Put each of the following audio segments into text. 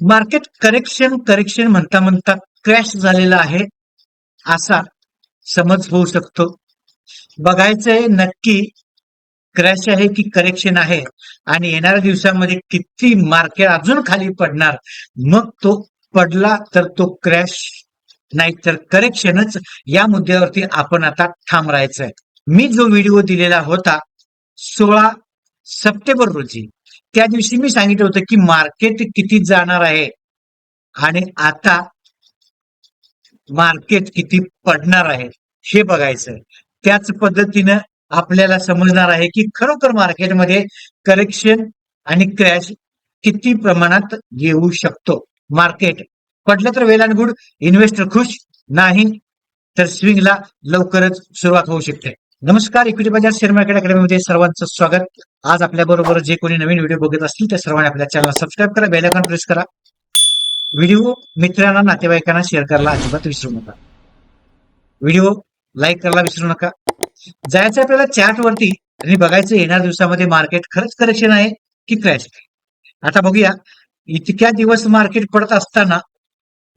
Market correction correction म्हणता म्हणता crash झालेला आहे असा समज होऊ शकतो. बघायचंय नक्की क्रॅश आहे की करेक्शन आहे आणि येणाऱ्या दिवसामध्ये किती मार्केट अजून खाली पडणार? मग तो पडला तर तो क्रॅश नाहीतर करेक्शनच या मुद्द्यावरती आपण आता ठाम राहायचंय. मी जो व्हिडिओ दिलेला होता सोळा सप्टेंबर रोजी त्या दिवशी मी सांगितलं होतं की मार्केट किती जाणार आहे आणि आता मार्केट किती पडणार आहे हे बघायचं. त्याच पद्धतीनं आपल्याला समजणार आहे की खरोखर मार्केटमध्ये करेक्शन आणि क्रॅश किती प्रमाणात येऊ शकतो. मार्केट पडलं तर वेल अँड गुड इन्व्हेस्टर खुश नाही तर स्विंगला लवकरच सुरुवात होऊ शकते. नमस्कार इक्विटी बाजार शेअर मार्केट अकॅडमीमध्ये सर्वांचं स्वागत. आज आपल्या बरोबर जे कोणी नवीन व्हिडिओ बघत असतील त्या सर्वांनी आपल्या चॅनल सबस्क्राईब करा बेल आयकॉन प्रेस करा. व्हिडिओ मित्रांना नातेवाईकांना शेअर करायला अजिबात विसरू नका. व्हिडिओ लाईक करायला विसरू नका. जायचं आपल्याला चार्ट वरती आणि बघायचं येणार दिवसामध्ये मार्केट खरंच करेक्शन आहे की क्रॅश आता बघूया. इतक्या दिवस मार्केट पडत असताना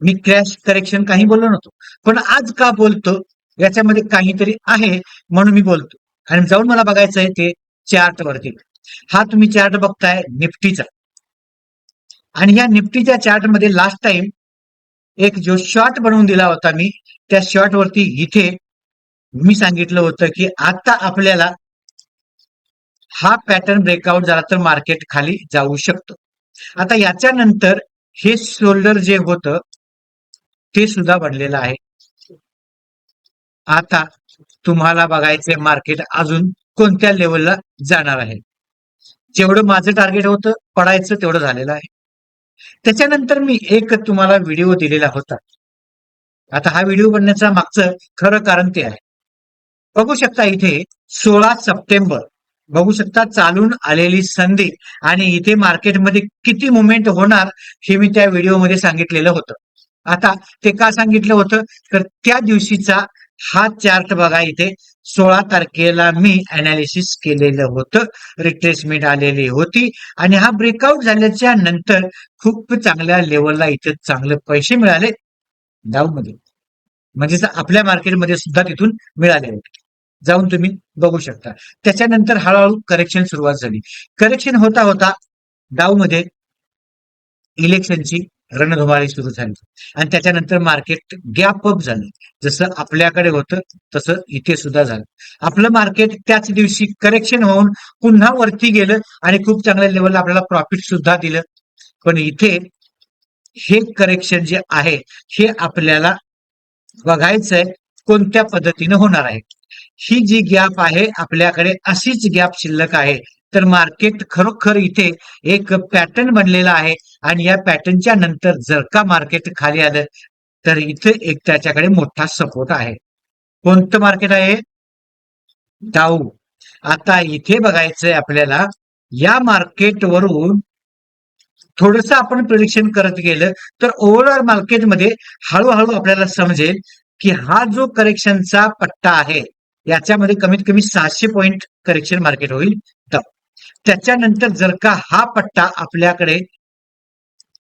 मी क्रॅश करेक्शन काही बोललो नव्हतो. पण आज का बोलतो याच्यामध्ये काहीतरी आहे म्हणून मी बोलतो. आणि जाऊन मला बघायचं आहे ते चार्ट वरती. हा तुम्ही चार्ट बघताय निफ्टीचा. आणि या निफ्टीच्या चार्टमध्ये लास्ट टाइम एक जो शॉर्ट बनवून दिला होता मी त्या शॉर्ट वरती इथे मी सांगितलं होतं की आता आपल्याला हा पॅटर्न ब्रेकआउट झाला तर मार्केट खाली जाऊ शकतो. आता याच्यानंतर हे शोल्डर जे होतं ते सुद्धा बनलेलं आहे. आता तुम्हाला बघायचे मार्केट अजून कोणत्या लेवलला जाणार आहे. जेवढं माझं टार्गेट होतं पडायचं तेवढं झालेलं आहे. त्याच्यानंतर मी एक तुम्हाला व्हिडिओ दिलेला होता. आता हा व्हिडिओ बनण्याचा मागचं खरं कारण ते आहे. बघू शकता इथे सोळा सप्टेंबर. बघू शकता चालून आलेली संधी आणि इथे मार्केटमध्ये किती मुवमेंट होणार हे मी त्या व्हिडिओमध्ये सांगितलेलं होतं. आता ते का सांगितलं होतं? तर त्या दिवशीचा हा चार्ट बघा इथे. सोळा तारखेला मी अनालिसिस केलेलं होतं. रिट्रेसमेंट आलेली होती. आणि हा ब्रेकआउट झाल्याच्यानंतर खूप चांगल्या लेवलला इथे चांगले पैसे मिळाले. डाऊनमध्ये म्हणजेच आपल्या मार्केटमध्ये सुद्धा तिथून मिळाले होते. जाऊन तुम्ही बघू शकता. त्याच्यानंतर हळूहळू करेक्शन सुरुवात झाली. करेक्शन होता होता डावमध्ये इलेक्शनची रणधुमाळी सुरू झाली. आणि त्याच्यानंतर मार्केट गॅप अप झालं. जसं आपल्याकडे होतं तसं इथे सुद्धा झालं. आपलं मार्केट त्याच दिवशी करेक्शन होऊन पुन्हा वरती गेलं आणि खूप चांगल्या लेवलला आपल्याला प्रॉफिट सुद्धा दिलं. पण इथे हे करेक्शन जे आहे हे आपल्याला बघायचंय कोणत्या पद्धतीने होणार आहे. ही जी गॅप आहे आपल्याकडे अशीच गॅप शिल्लक आहे. तर मार्केट खरोखर इथे एक पॅटर्न बनलेला आहे. आणि या पॅटर्नच्या नंतर जर का मार्केट खाली आलं तर इथे एक त्याच्याकडे मोठा सपोर्ट आहे. कोणतं मार्केट आहे? डाऊ आता इथे बघायचंय आपल्याला या मार्केटवरून थोडस आपण प्रिडिक्शन करत गेलं तर ओव्हरऑल मार्केटमध्ये हळूहळू आपल्याला समजेल की हा जो करेक्शनचा पट्टा आहे याच्यामध्ये कमीत कमी सहाशे पॉइंट करेक्शन मार्केट होईल. त्याच्यानंतर जर का हा पट्टा आपल्याकडे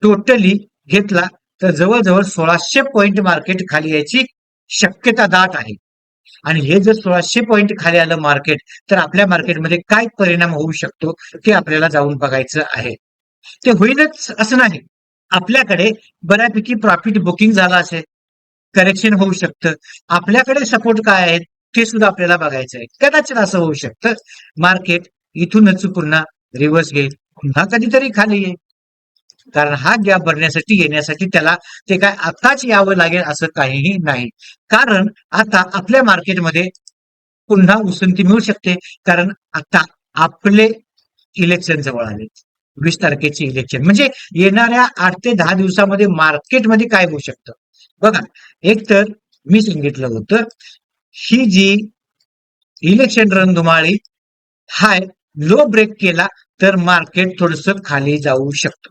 टोटली घेतला तर जवळजवळ सोळाशे पॉईंट मार्केट खाली यायची शक्यता दाट आहे. आणि हे जर सोळाशे पॉईंट खाली आलं मार्केट तर आपल्या मार्केटमध्ये काय परिणाम होऊ शकतो ते आपल्याला जाऊन बघायचं आहे. ते होईलच असं नाही. आपल्याकडे बऱ्यापैकी प्रॉफिट बुकिंग झालं असेल करेक्शन होऊ शकतं. आपल्याकडे सपोर्ट काय आहेत ते सुद्धा आपल्याला बघायचं आहे. कदाचित असं होऊ शकतं. मार्केट इथूनच पुन्हा रिव्हर्स घेईल पुन्हा कधीतरी खाली येईल कारण हा गॅप भरण्यासाठी येण्यासाठी त्याला ते काय आताच यावं लागेल असं काहीही नाही. कारण आता आपल्या मार्केटमध्ये पुन्हा उसंती मिळू शकते. कारण आता आपले इलेक्शन जवळ आले. वीस तारखेचे इलेक्शन म्हणजे येणाऱ्या आठ ते दहा दिवसामध्ये मार्केटमध्ये काय होऊ शकतं? बघा एक तर मी सांगितलं होतं ही जी इलेक्शन रणधुमाळी हाय लो ब्रेक केला तर मार्केट थोडस खाली जाऊ शकतं.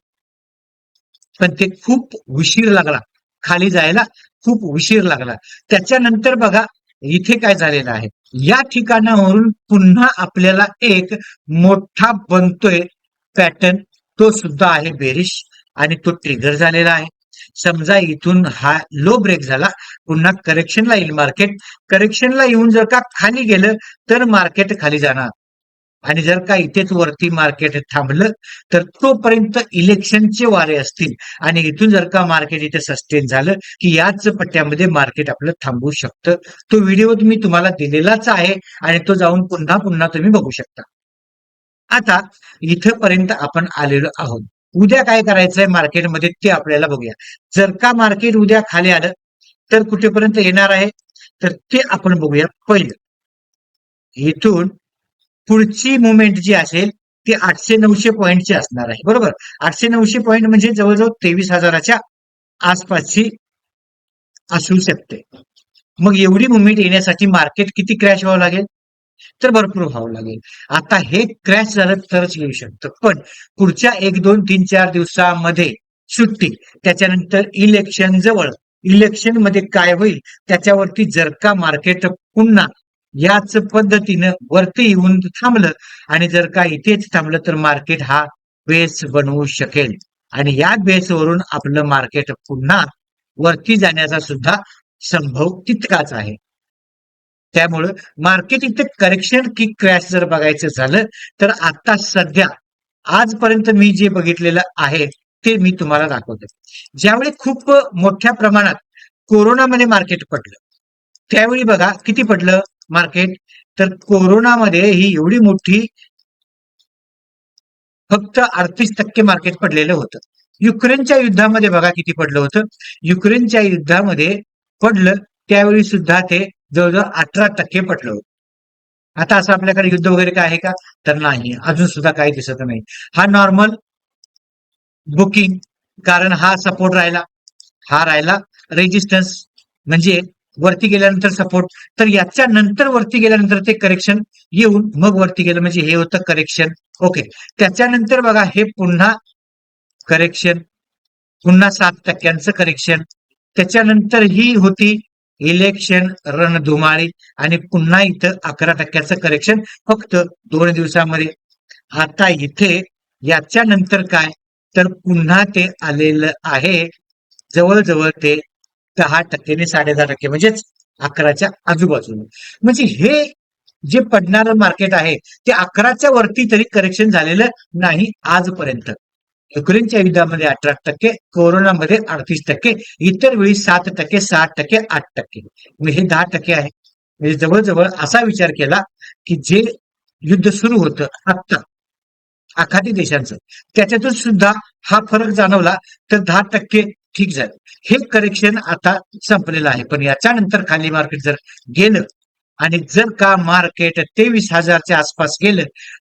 पण ते खूप उशीर लागला. खाली जायला खूप उशीर लागला. त्याच्यानंतर बघा इथे काय झालेलं आहे. या ठिकाणावरून पुन्हा आपल्याला एक मोठा बनतोय पॅटर्न तो सुद्धा आहे बेरिश आणि तो ट्रिगर झालेला आहे. समजा इथून हा लो ब्रेक झाला. पुन्हा करेक्शनला येईल मार्केट करेक्शनला येऊन जर का खाली गेलं तर मार्केट खाली जाणार. आणि जर का इथेच वरती मार्केट थांबलं तर तोपर्यंत इलेक्शनचे वारे असतील. आणि इथून जर का मार्केट इथे सस्टेन झालं की याच पट्ट्यामध्ये मार्केट आपलं थांबू शकतं. तो व्हिडिओ मी तुम्हाला दिलेलाच आहे आणि तो जाऊन पुन्हा पुन्हा तुम्ही बघू शकता. आता इथपर्यंत आपण आलेलो आहोत. उद्या काय करायचंय मार्केटमध्ये ते आपल्याला बघूया. जर का मार्केट उद्या खाली आलं तर कुठेपर्यंत येणार आहे? तर ते आपण बघूया. पहिलं इथून पुढची मुवमेंट जी असेल ती आठशे नऊशे पॉईंटची असणार आहे. बरोबर? आठशे नऊशे पॉईंट म्हणजे जवळजवळ तेवीस हजाराच्या आसपासची असू शकते. मग एवढी मुवमेंट येण्यासाठी मार्केट किती क्रॅश व्हावं लागेल? तर भरपूर व्हावं लागेल. आता हे क्रॅश झालं तरच येऊ शकतं. पण पुढच्या एक दोन तीन चार दिवसामध्ये सुट्टी त्याच्यानंतर इलेक्शन जवळ इलेक्शनमध्ये काय होईल त्याच्यावरती जर का मार्केट पुन्हा याच पद्धतीनं वरती येऊन थांबलं आणि जर का इथेच थांबलं तर मार्केट हा बेस बनवू शकेल. आणि या बेसवरून आपलं मार्केट पुन्हा वरती जाण्याचा सुद्धा संभव तितकाच आहे. त्यामुळं मार्केट इथे करेक्शन की क्रॅश जर बघायचं झालं तर आता सध्या आजपर्यंत मी जे बघितलेलं आहे ते मी तुम्हाला दाखवतो. ज्यावेळी खूप मोठ्या प्रमाणात कोरोनामध्ये मार्केट पडलं त्यावेळी बघा किती पडलं? मार्केट तर कोरोनामध्ये ही एवढी मोठी फक्त अडतीस टक्के मार्केट पडलेलं होतं. युक्रेनच्या युद्धामध्ये बघा किती पडलं होतं. युक्रेनच्या युद्धामध्ये पडलं त्यावेळी सुद्धा ते जवळजवळ अठरा टक्के पडलं होतं. आता असं आपल्याकडे युद्ध वगैरे काय आहे का? तर नाही. अजून सुद्धा काही दिसत नाही. हा नॉर्मल बुकिंग कारण हा सपोर्ट राहिला. हा राहिला रेजिस्टन्स म्हणजे वरती गेल्यानंतर सपोर्ट तर याच्या नंतर वरती गेल्यानंतर ते करेक्शन येऊन मग वरती गेलं म्हणजे हे होतं करेक्शन ओके त्याच्यानंतर बघा हे पुन्हा करेक्शन पुन्हा सात टक्क्यांचं करेक्शन त्याच्यानंतर ही होती इलेक्शन रणधुमाळी आणि पुन्हा इथं अकरा टक्क्याचं करेक्शन फक्त दोन दिवसामध्ये. आता इथे याच्या नंतर काय? तर पुन्हा ते आलेलं आहे. जवळजवळ ते दहा टक्के साडे दहा टक्के म्हणजेच अकराच्या आजूबाजूने. म्हणजे हे जे पडणारं मार्केट आहे ते अकराच्या वरती तरी करेक्शन झालेलं नाही आजपर्यंत. युक्रेनच्या युद्धामध्ये अठरा टक्के कोरोनामध्ये अडतीस टक्के इतर वेळी सात टक्के सात टक्के आठ टक्के. म्हणजे हे दहा टक्के आहे. म्हणजे जवळजवळ असा विचार केला की जे युद्ध सुरू होतं आत्ता आखाती देशांचं त्याच्यातून सुद्धा हा फरक जाणवला. तर दहा टक्के ठीक झालं. हे करेक्शन आता संपलेलं आहे. पण याच्यानंतर खाली मार्केट जर गेलं आणि जर का मार्केट तेवीस हजारच्या आसपास गेलं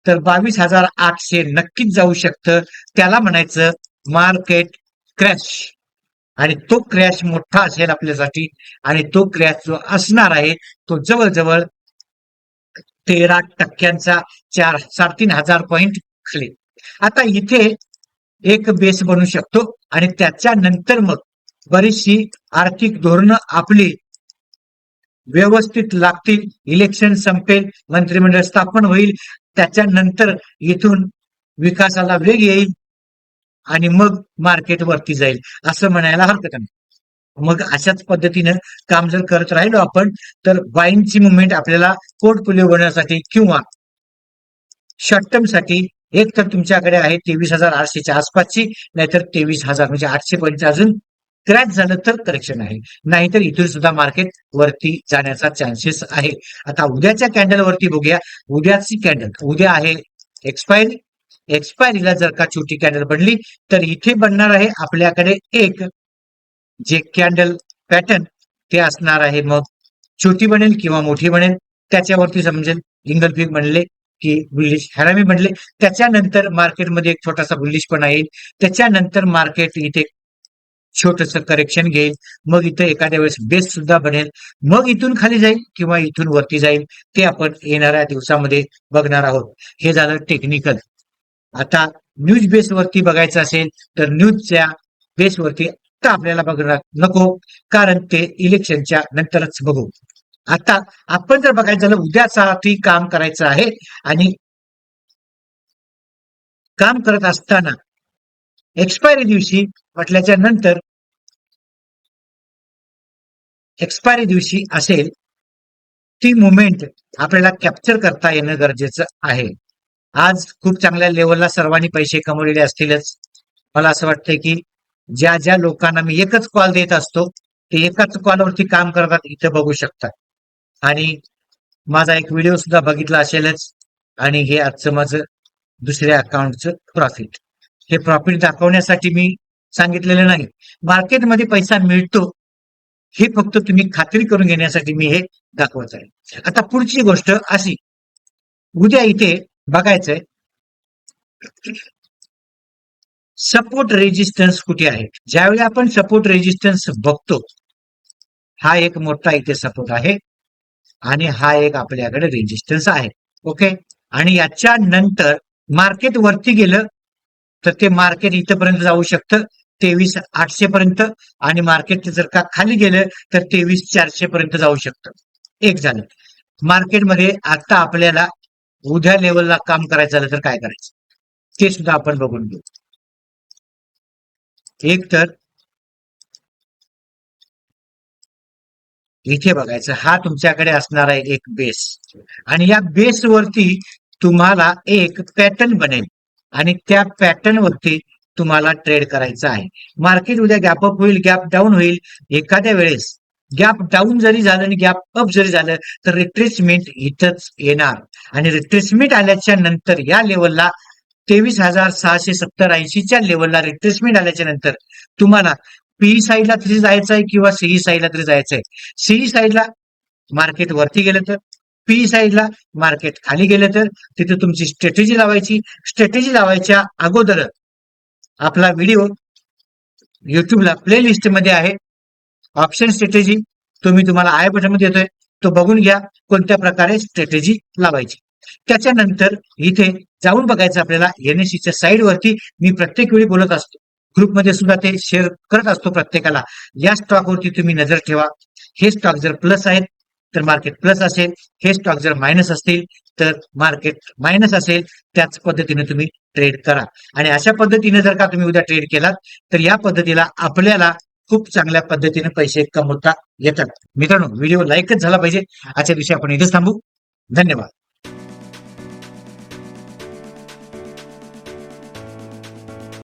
तर बावीस हजार आठशे नक्कीच जाऊ शकतं. त्याला म्हणायचं मार्केट क्रॅश आणि तो क्रॅश मोठा असेल आपल्यासाठी आणि तो क्रॅश जो असणार आहे तो जवळजवळ तेरा टक्क्यांचा चार साडेतीन हजार पॉईंट खाली. आता इथे एक बेस बनू शकतो आणि त्याच्यानंतर मग बरीचशी आर्थिक धोरणं आपली व्यवस्थित लागतील इलेक्शन संपेल मंत्रिमंडळ स्थापन होईल त्याच्यानंतर इथून विकासाला वेग येईल आणि मग मार्केट वरती जाईल असं म्हणायला हरकत नाही. मग अशाच पद्धतीनं काम जर करत राहिलो आपण तर बाईंगची मुवमेंट आपल्याला पोर्टफोलिओ बनवण्यासाठी किंवा शॉर्ट टर्मसाठी एक तर तुमच्याकडे आहे तेवीस हजार आठशेच्या आसपासची नाहीतर तेवीस हजार म्हणजे आठशे पर्यंत अजून क्रॅच झालं तर करेक्शन आहे. नाहीतर इथून सुद्धा मार्केट वरती जाण्याचा चान्सेस आहे. आता उद्याच्या कॅन्डल वरती बघूया. उद्याची कॅन्डल उद्या आहे एक्सपायरी एक्सपायरीला जर का छोटी कॅन्डल बनली तर इथे बनणार आहे आपल्याकडे एक जे कॅन्डल पॅटर्न ते असणार आहे मग छोटी बनेल किंवा मोठी बनेल. त्याच्यावरती समजेल इंगल फिग बनले की बुलिश हॅरामी म्हटले त्याच्यानंतर मार्केटमध्ये एक छोटासा बुलिश पण येईल त्याच्यानंतर मार्केट इथे छोटस करेक्शन घेईल. मग इथं एखाद्या वेळेस बेस सुद्धा बनेल. मग इथून खाली जाईल किंवा इथून वरती जाईल ते आपण येणाऱ्या दिवसामध्ये बघणार आहोत. हे झालं टेक्निकल आता न्यूज बेस वरती बघायचं असेल तर न्यूजच्या बेसवरती आता आपल्याला बघणार नको कारण ते इलेक्शनच्या नंतरच बघू. आता आपण जर बघायचं झालं उद्यासाठी काम करायचं आहे आणि काम करत असताना एक्सपायरी दिवशी म्हटल्याच्या नंतर एक्सपायरी दिवशी असेल ती मुवमेंट आपल्याला कॅप्चर करता येणं गरजेचं आहे. आज खूप चांगल्या लेवलला सर्वांनी पैसे कमवलेले असतीलच. मला असं वाटतंय की ज्या ज्या लोकांना मी एकच कॉल देत असतो ते एकाच कॉलवरती काम करतात इथं बघू शकतात. आणि माझा एक व्हिडिओ सुद्धा बघितला असेलच. आणि हे आजचं माझं दुसऱ्या अकाउंटचं प्रॉफिट हे प्रॉफिट दाखवण्यासाठी मी सांगितलेलं नाही. मार्केटमध्ये पैसा मिळतो हे फक्त तुम्ही खात्री करून घेण्यासाठी मी हे दाखवत आहे. आता पुढची गोष्ट अशी. उद्या इथे बघायचंय सपोर्ट रेजिस्टन्स कुठे आहे? ज्यावेळी आपण सपोर्ट रेजिस्टन्स बघतो हा एक मोठा इथे सपोर्ट आहे. आणि हा एक आपल्याकडे रेजिस्टन्स आहे. ओके आणि याच्या नंतर मार्केट वरती गेलं तर ते मार्केट इथपर्यंत जाऊ शकतं तेवीस आठशे पर्यंत. आणि मार्केट जर का खाली गेलं तर तेवीस चारशे पर्यंत जाऊ शकतं. एक झालं. मार्केटमध्ये आता आपल्याला उद्या लेवलला काम करायचं झालं तर काय करायचं? ते सुद्धा आपण बघून घेऊ. एक तर इथे बघायचं हा तुमच्याकडे असणार आहे एक बेस आणि या बेसवरती तुम्हाला एक पॅटर्न बनेल. आणि त्या पॅटर्न वरती तुम्हाला ट्रेड करायचं आहे. मार्केट उद्या गॅप अप होईल गॅप डाऊन होईल. एखाद्या वेळेस गॅप डाऊन जरी झालं आणि गॅप अप जरी झालं तर रिट्रेसमेंट इथंच येणार. आणि रिट्रेसमेंट आल्याच्यानंतर या लेवलला तेवीस हजार सहाशे सत्तर ऐंशीच्या लेवलला रिट्रेसमेंट आल्याच्यानंतर तुम्हाला पीई साईडला तरी जायचं आहे किंवा सीई साईडला तरी जायचं आहे सीई साईडला मार्केट वरती गेलं तर पी साईडला मार्केट खाली गेलं तर तिथे तुमची स्ट्रॅटेजी लावायची. स्ट्रॅटेजी लावायच्या अगोदर आपला व्हिडिओ युट्यूबला प्लेलिस्टमध्ये आहे. ऑप्शन स्ट्रॅटेजी तुम्ही तुम्हाला आय बटनमध्ये येतोय. तो बघून घ्या कोणत्या प्रकारे स्ट्रॅटेजी लावायची. त्याच्यानंतर इथे जाऊन बघायचं आपल्याला एनएससीच्या साईड वरती मी प्रत्येक वेळी बोलत असतो. ग्रुपमध्ये सुद्धा ते शेअर करत असतो प्रत्येकाला. या स्टॉकवरती तुम्ही नजर ठेवा. हे स्टॉक जर प्लस आहेत तर मार्केट प्लस असेल. हे स्टॉक जर मायनस असतील तर मार्केट मायनस असेल. त्याच पद्धतीने तुम्ही ट्रेड करा. आणि अशा पद्धतीने जर का तुम्ही उद्या ट्रेड केलात तर या पद्धतीला आपल्याला खूप चांगल्या पद्धतीने पैसे कमवता येतात. मित्रांनो व्हिडिओ लाईकच झाला पाहिजे. आजच्या दिवशी आपण इथेच थांबू. धन्यवाद.